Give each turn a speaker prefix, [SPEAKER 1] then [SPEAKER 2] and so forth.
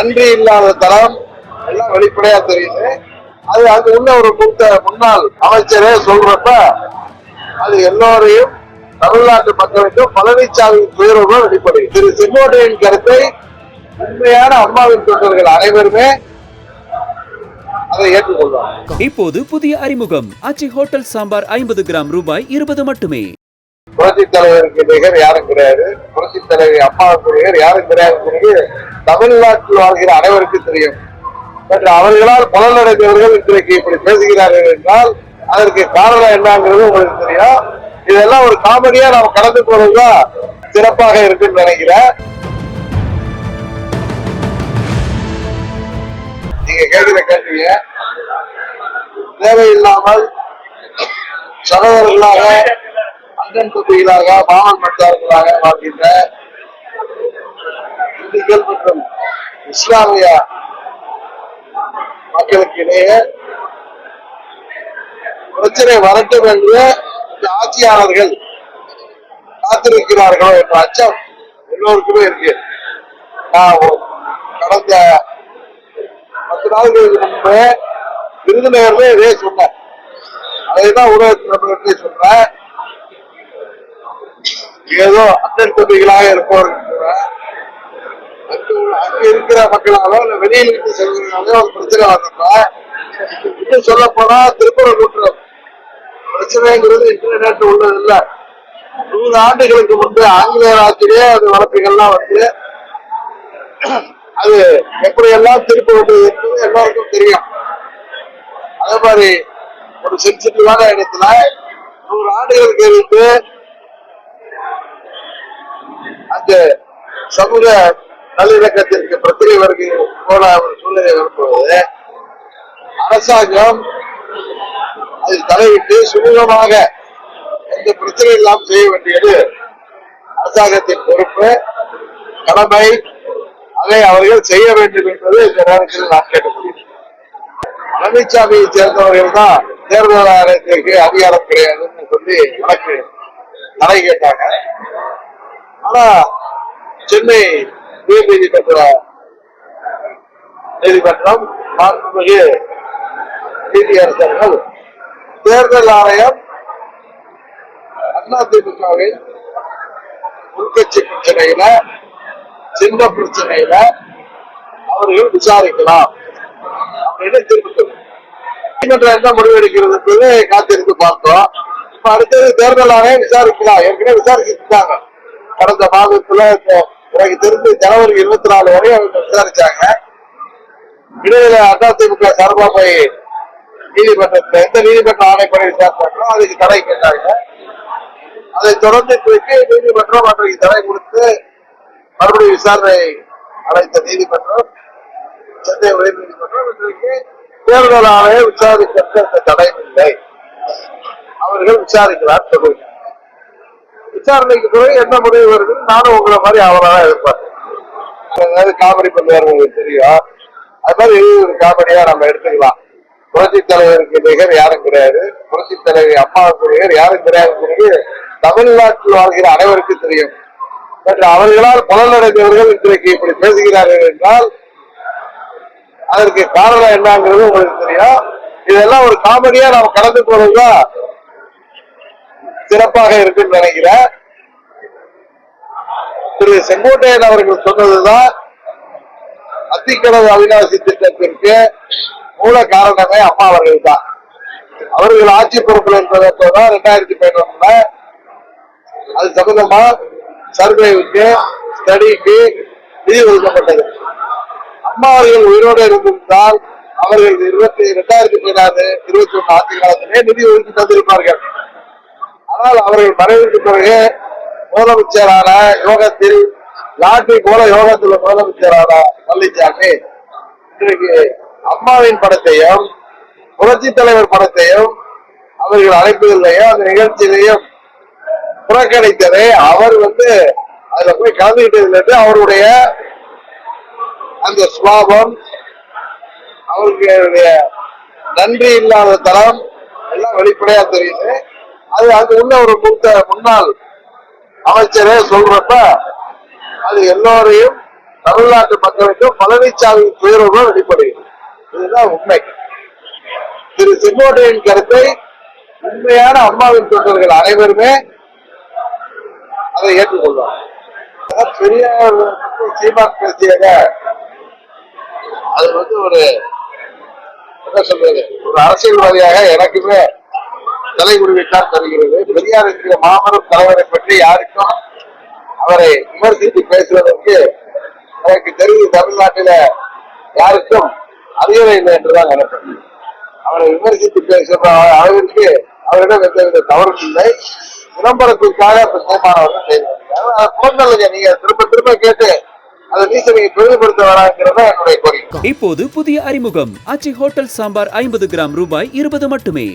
[SPEAKER 1] நன்றி இல்லாத தரம் எல்லாம் வெளிப்படையா தெரியுது. அது அங்க உள்ள ஒரு மூத்த முன்னாள் அமைச்சரே சொல்றப்ப அது எல்லோரையும் தமிழ்நாட்டு மக்களுக்கும் பழனிசாமி துயர்வுகள் வெளிப்படுது திரு செங்கோட்டையின் கருத்தை உண்மையான அம்மாவின் தொண்டர்கள் அனைவருமே அதை
[SPEAKER 2] இப்போது புதிய அறிமுகம். ஆச்சி ஹோட்டல் சாம்பார் ஐம்பது கிராம் ரூபாய் இருபது மட்டுமே.
[SPEAKER 1] புரட்சி தலைவருக்கு நிகர் யாரும் கிடையாது. புரட்சி தலைவர் அம்மாவுக்கு நிகர் யாரும் கிடையாது. தமிழ்நாட்டில் வாழ்கிற அனைவருக்கும் தெரியும். பட் அவர்களால் புலனடைந்தவர்கள் இன்றைக்கு இப்படி பேசுகிறார்கள் என்றால் அதற்கு காரணம் என்னங்கிறது உங்களுக்கு தெரியும். இதெல்லாம் ஒரு காமெடியா நாம் கடந்து போறதுதான் சிறப்பாக இருக்குன்னு நினைக்கிறேன். நீங்க கேட்கிற கேள்விய தேவையில்லாமல் சகோதரர்களாக அண்ணன் தம்பிகளாக பாவன் மச்சார்களாக வாழ்கின்ற இந்துக்கள் மற்றும் இஸ்லாமிய மக்களுக்கு இடையே பிரச்சனை வரட்டும் என்று இந்த ஆட்சியாளர்கள் காத்திருக்கிறார்களோ என்ற அச்சம் எல்லோருக்குமே இருக்கு. நான் கடந்த பத்து நாட்களுக்கு முன்பு விருதுநகர்ல இதே சொன்னேன். அதைதான் ஊடகத்தில் சொல்றேன் ஏதோ அண்ணன் தம்பிகளாக இருப்பவர்கள் கூட அங்க இருக்கிற மக்களாலோ இல்ல வெளியில் இருந்து செல்வர்களாலோ ஒரு பிரச்சனை வந்தப்ப இன்னும் சொல்ல போனா திருப்பரங்குன்றம் பிரச்சனைங்கிறது இன்டர்நெட் உள்ளது இல்ல நூறு ஆண்டுகளுக்கு முன்பு ஆங்கிலேயர் ஆட்சியிலே அது வழக்குகள்லாம் வந்து அது எப்படியெல்லாம் திருப்பி விட்டது என்பது எல்லாருக்கும் தெரியும். அதே மாதிரி ஒரு சென்சிட்டிவான இடத்துல நூறு ஆண்டுகளுக்கு இருந்து அந்த சமூக நல்லிணக்கத்திற்கு பிரச்சனை வருகிற போல ஒரு சூழ்நிலை வரும்போது அரசாங்கம் அதில் தலையிட்டு சுமூகமாக எந்த பிரச்சனை இல்லாமல் செய்ய வேண்டியது அரசாங்கத்தின் பொறுப்பு கடமை அதை அவர்கள் செய்ய வேண்டும் என்பது இந்த நேரத்தில் நான் கேட்டுக்கொள்கிறேன். பழனிசாமியை சேர்ந்தவர்கள் தான் தேர்தல் ஆணையத்திற்கு அதிகாரம் கிடையாதுன்னு சொல்லி வழக்கு தடை கேட்டாங்க. ஆனா சென்னை உயர் நீதிமன்ற நீதிமன்றம் மாண்புமிகு நீதியரசர்கள் தேர்தல் ஆணையம் அதிமுகவின் உள்கட்சி பிரச்சனையில சின்ன பிரச்சனையில அவர்கள் விசாரிக்கலாம். அப்படின்னு தெரிவித்தது நீதிமன்றம் என்ன முடிவெடுக்கிறது என்பது காத்திருந்து பார்த்தோம். இப்ப அடுத்தது தேர்தல் ஆணையம் விசாரிக்கலாம். ஏற்கனவே விசாரிச்சிருக்காங்க. கடந்த மாதத்துல இப்போ எனக்கு தெரிஞ்சு ஜனவரி இருபத்தி நாலு வரை அவங்க விசாரிச்சாங்க. இடையில அதிமுக சார்பா போய் நீதிமன்றத்துல எந்த நீதிமன்ற ஆணைப்படி விசாரிச்சாங்களோ அதுக்கு தடை கேட்டாங்க. அதை தொடர்ந்து போயிட்டு நீதிமன்றம் அன்றைக்கு தடை கொடுத்து மறுபடியும் விசாரணை அழைத்த நீதிமன்றம் சென்னை உயர் நீதிமன்றம் இன்றைக்கு தேர்தல் ஆணையம் விசாரிக்க தடை இல்லை அவர்கள் விசாரிக்கிறார் சொல்லுங்க விசாரணைக்கு பிறகு என்ன முடிவு வருதுன்னு நானும் உங்களை மாதிரி அவராக எதிர்பார்த்தேன் அதாவது காமெடி பண்ணுவார் தெரியும். அது மாதிரி ஒரு காமெடியா நம்ம எடுத்துக்கலாம். புரட்சி தலைவருக்கு நிகர் யாரும் கிடையாது. புரட்சி தலைவி அம்மாவுக்கு நிகர் யாரும் கிடையாதுங்கிறது தமிழ்நாட்டில் வாழ்கிற அனைவருக்கும் தெரியும். பட் அவர்களால் புலனடைந்தவர்கள் இன்றைக்கு இப்படி பேசுகிறார்கள் என்றால் அதற்கு காரணம் என்னங்கிறது உங்களுக்கு தெரியும். இதெல்லாம் ஒரு காமெடியா நாம் கடந்து போறதுதான் சிறப்பாக இருக்குன்னு நினைக்கிறேன். திரு செங்கோட்டையன் அவர்கள் சொன்னதுதான் அத்திக்கடவு அவிநாசி திட்டத்திற்கு மூல காரணமே அம்மா அவர்கள் தான் அவர்கள் ஆட்சி பொறுப்பில் இருந்ததான் ரெண்டாயிரத்தி பதினொன்னுல அது சம்பந்தமா சர்வேவுக்கு ஸ்டடிக்கு நிதி ஒதுக்கப்பட்டது. அம்மா அவர்கள் உயிரோடு இருந்திருந்தால் அவர்கள் இருபத்தி ரெண்டாயிரத்தி பதினாறு இருபத்தி ஒன்று ஆட்சி காலத்திலே நிதி ஒதுக்கி தந்திருப்பார்கள். ஆனால் அவர்கள் மறைவுக்கு பிறகு முதலமைச்சரான யோகத்தில் லாட்டி போல யோகத்தில் முதலமைச்சரான பழனிசாமி இன்றைக்கு அம்மாவின் படத்தையும் புரட்சி தலைவர் படத்தையும் அவர்கள் அழைப்பதில்லையோ அந்த நிகழ்ச்சியிலையும் புறக்கணித்ததை அவர் வந்து அதுல போய் கலந்துகிட்டது அவருடைய அந்த சுவாபம் அவர்களுடைய நன்றி இல்லாத தரம் எல்லாம் வெளிப்படையா தெரியுது. அது அங்க உள்ள ஒரு மூத்த முன்னாள் அமைச்சரே சொல்றப்ப அது எல்லோரையும் தமிழ்நாட்டு மக்களுக்கும் பழனிசாமி துயரமும் வெளிப்படுகிறது. இதுதான் உண்மை. திரு செங்கோட்டையின் கருத்தை உண்மையான அம்மாவின் தொண்டர்கள் அனைவருமே அதை ஏற்றுக்கொள்வார். பெரிய சீமான் பேசியத அது வந்து ஒரு என்ன சொல்றது ஒரு அரசியல்வாதியாக எனக்குமே தலைமுடிவைத்தான் தருகிறது பெரியார் என்கிற மாபெரும் தலைவரை பற்றி யாருக்கும் அவரை விமர்சித்து பேசுவதற்கு எனக்கு தெரிந்து தமிழ்நாட்டில யாருக்கும் அதிகாரம் இல்லை என்றுதான் நினைப்பேன் அவரை விமர்சித்து பேசுகிற அளவிற்கு அவரிடம் எந்தவித தவறும் இல்லை. விளம்பரத்திற்காக இப்ப சீமானவர்கள் செய்திருக்கிறார் புறந்தல்லுங்க நீங்க திரும்ப திரும்ப கேட்டு
[SPEAKER 2] இப்போது புதிய அறிமுகம். அச்சி ஹோட்டல் சாம்பார் ஐம்பது கிராம் ரூபாய் இருபது மட்டுமே.